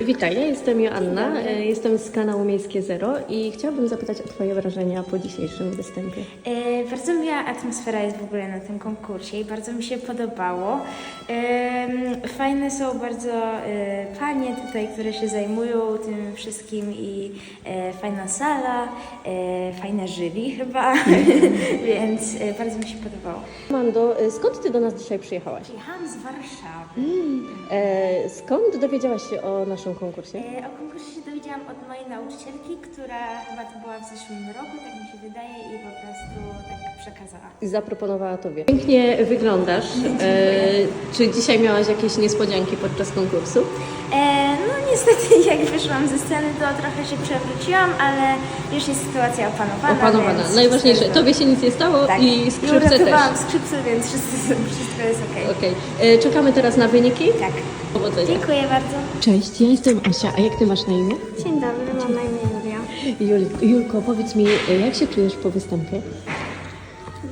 Witaj, ja jestem Joanna, e, jestem z kanału Miejskie Zero i chciałabym zapytać o Twoje wrażenia po dzisiejszym występie. E, Bardzo miła atmosfera jest w ogóle na tym konkursie i bardzo mi się podobało. Em, Fajne są bardzo e, panie tutaj, które się zajmują tym wszystkim i e, fajna sala, e, fajne żyli chyba, więc e, bardzo mi się podobało. Mando, e, skąd Ty do nas dzisiaj przyjechałaś? Jechałam z Warszawy. E, skąd dowiedziałaś się o naszym konkursie? E, O konkursie się dowiedziałam od mojej nauczycielki, która chyba to była w zeszłym roku, tak mi się wydaje i po prostu tak przekazała. I zaproponowała Tobie. Pięknie wyglądasz. E, czy dzisiaj miałaś jakieś niespodzianki podczas konkursu? E, no niestety jak wyszłam ze sceny, to trochę się przewróciłam, ale już jest sytuacja opanowana. Opanowana. więc Najważniejsze, wszystko Tobie się nic nie stało Tak. i skrzypce też. uratowałam skrzypce, więc wszystko, wszystko jest okej. Okej. E, Czekamy teraz na wyniki. Tak. Powodzenia. Dziękuję bardzo. Cześć, ja jestem Asia, a jak Ty masz na imię? Dzień dobry, mam na imię Julia. Jul, Julko, powiedz mi, e, jak się czujesz po występie?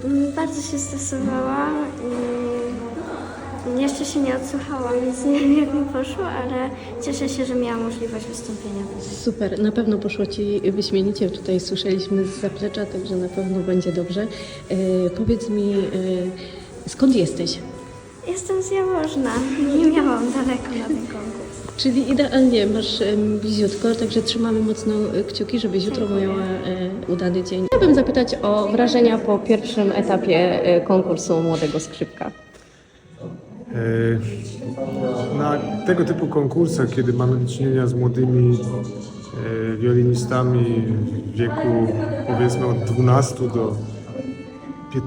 Mm, Bardzo się stresowałam i jeszcze się nie odsłuchałam, więc nie wiem jak mi poszło, ale cieszę się, że miałam możliwość wystąpienia. Super, na pewno poszło Ci wyśmienicie. Tutaj słyszeliśmy z zaplecza, także na pewno będzie dobrze. E, powiedz mi, e, skąd jesteś? Jestem z Jaworzna, nie miałam daleko na ten konkurs. Czyli idealnie, masz em, bliziutko, także trzymamy mocno e, kciuki, żebyś jutro miała e, udany dzień. Chciałabym zapytać o wrażenia po pierwszym etapie e, konkursu Młodego Skrzypka. E, Na tego typu konkursach, kiedy mamy do czynienia z młodymi e, wiolinistami w wieku powiedzmy od 12 do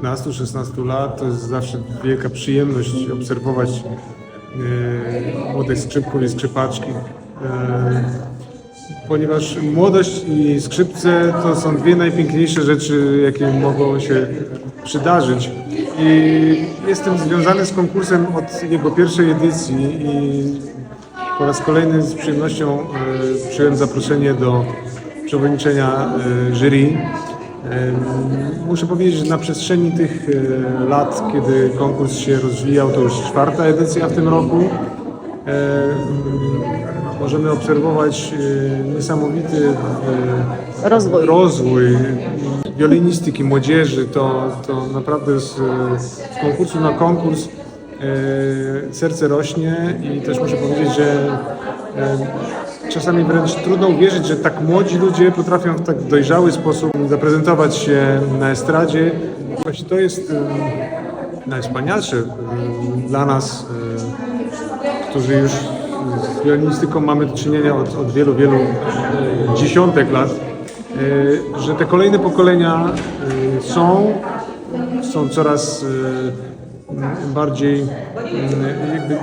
15-16 lat, to jest zawsze wielka przyjemność obserwować e, młodych skrzypków i skrzypaczki. E, Ponieważ młodość i skrzypce to są dwie najpiękniejsze rzeczy, jakie mogą się przydarzyć. I jestem związany z konkursem od jego pierwszej edycji i po raz kolejny z przyjemnością e, przyjąłem zaproszenie do przewodniczenia e, jury. E, Muszę powiedzieć, że na przestrzeni tych lat, kiedy konkurs się rozwijał, to już czwarta edycja w tym roku, możemy obserwować e, niesamowity e, Rozwój. rozwój wiolinistyki młodzieży. To, to naprawdę z, z konkursu na konkurs e, serce rośnie i też muszę powiedzieć, że czasami wręcz trudno uwierzyć, że tak młodzi ludzie potrafią w tak dojrzały sposób zaprezentować się na estradzie. Właśnie to jest najwspanialsze dla nas, którzy już z wiolinistyką mamy do czynienia od, od wielu, wielu dziesiątek lat, e, że te kolejne pokolenia e, są, są coraz e, bardziej, jakby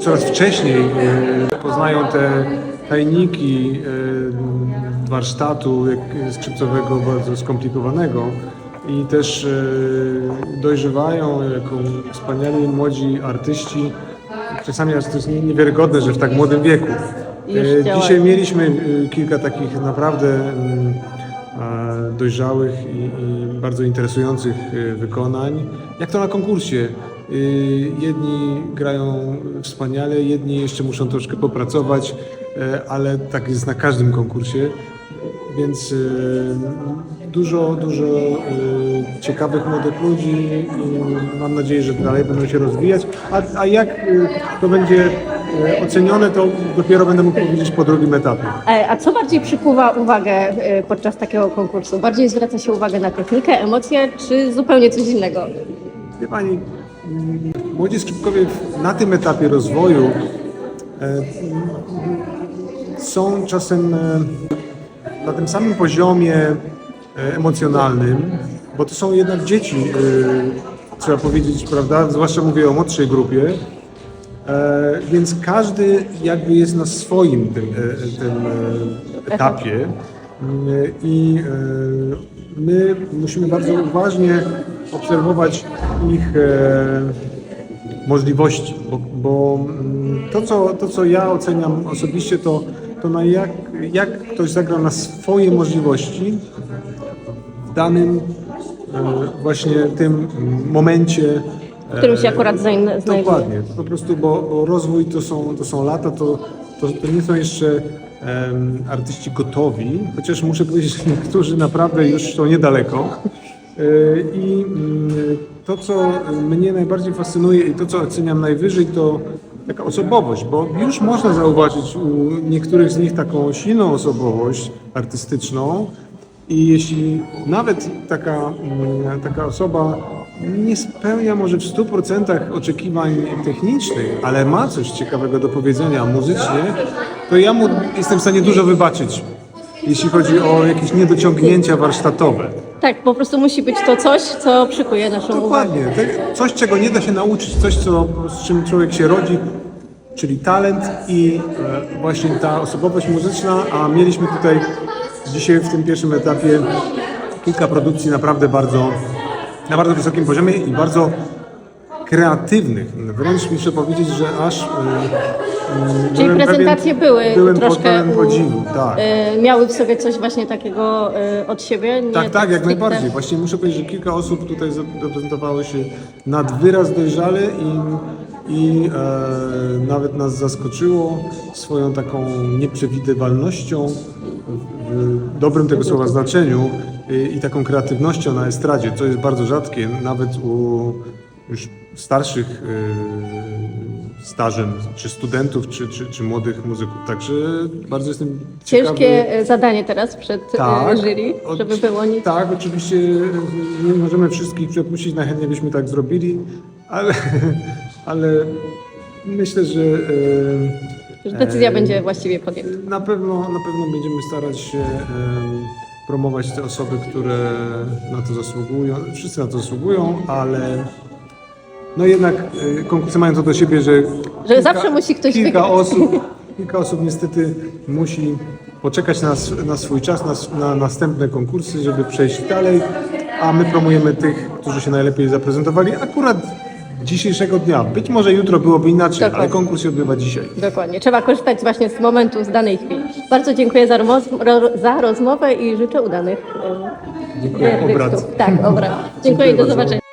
coraz wcześniej poznają te tajniki warsztatu skrzypcowego bardzo skomplikowanego i też dojrzewają jako wspaniali młodzi artyści. Czasami aż to jest nie- niewiarygodne, że w tak młodym wieku. E. Dzisiaj mieliśmy e, kilka takich naprawdę mm, e, dojrzałych i, bardzo interesujących wykonań. Jak to na konkursie. Jedni grają wspaniale, jedni jeszcze muszą troszkę popracować, ale tak jest na każdym konkursie. Więc dużo, dużo e, ciekawych młodych ludzi i mam nadzieję, że dalej będą się rozwijać. A, a jak e, to będzie e, ocenione, to dopiero będę mógł powiedzieć po drugim etapie. E, A co bardziej przykuwa uwagę podczas takiego konkursu? Bardziej zwraca się uwagę na technikę, emocje, czy zupełnie coś innego? Wie Pani, młodzi skrzypkowie na tym etapie rozwoju e, są czasem e, na tym samym poziomie emocjonalnym, bo to są jednak dzieci, e, trzeba powiedzieć, prawda? Zwłaszcza mówię o młodszej grupie. E, więc każdy jakby jest na swoim tym, e, tym e, etapie i e, my musimy bardzo uważnie obserwować ich e, możliwości, bo, bo mm, to, co, to, co ja oceniam osobiście, to, to na jak, jak ktoś zagrał na swoje możliwości danym e, właśnie tym momencie w którym się akurat zain- znajduje. Dokładnie, po prostu, bo, rozwój to są, to są lata, to, to, to nie są jeszcze em, artyści gotowi, chociaż muszę powiedzieć, że niektórzy naprawdę już są niedaleko. Y, I mm, to, co mnie najbardziej fascynuje i to, co oceniam najwyżej, to taka osobowość, bo już można zauważyć u niektórych z nich taką silną osobowość artystyczną, i jeśli nawet taka, mm, taka osoba nie spełnia może w 100% oczekiwań technicznych, ale ma coś ciekawego do powiedzenia muzycznie, to ja mu jestem w stanie dużo wybaczyć, jeśli chodzi o jakieś niedociągnięcia warsztatowe. Tak, po prostu musi być to coś, co przykuje naszą uwagę. Dokładnie. Coś, czego nie da się nauczyć, coś, co, z czym człowiek się rodzi, czyli talent i e, właśnie ta osobowość muzyczna, a mieliśmy tutaj dzisiaj w tym pierwszym etapie kilka produkcji naprawdę bardzo, na bardzo wysokim poziomie i bardzo kreatywnych. Wręcz muszę powiedzieć, że aż e, mm, Czyli byłem prezentacje pewien, były byłem troszkę u- podziwu, tak. Y, miały w sobie coś właśnie takiego y, od siebie. Nie Tak, tak, jak najbardziej. Właśnie muszę powiedzieć, że kilka osób tutaj zaprezentowało się nad wyraz dojrzale i, i e, nawet nas zaskoczyło swoją taką nieprzewidywalnością w dobrym tego słowa znaczeniu i, i taką kreatywnością na estradzie, co jest bardzo rzadkie, nawet u już starszych e, stażem, czy studentów, czy, czy, czy młodych muzyków. Także bardzo jestem ciekawy. Ciężkie y, zadanie teraz przed Tak, y, jury, żeby było nic. Tak, oczywiście nie możemy wszystkich przepuścić, najchętniej byśmy tak zrobili, ale, ale myślę, że e, Że decyzja e, będzie właściwie podjęta. na pewno, na pewno będziemy starać się e, promować te osoby, które na to zasługują. Wszyscy na to zasługują, ale no jednak konkursy mają to do siebie, że, Że zawsze musi ktoś kilka wygrać. osób, kilka osób niestety musi poczekać na, na swój czas, na, na następne konkursy, żeby przejść dalej, a my promujemy tych, którzy się najlepiej zaprezentowali akurat dzisiejszego dnia. Być może jutro byłoby inaczej, Dokładnie. ale konkurs się odbywa dzisiaj. Dokładnie. Trzeba korzystać właśnie z momentu, z danej chwili. Bardzo dziękuję za, ro- za rozmowę i życzę udanych y, Dziękuję. Obrad. Tak, obrad. Dziękuję, Dziękuję do bardzo. zobaczenia.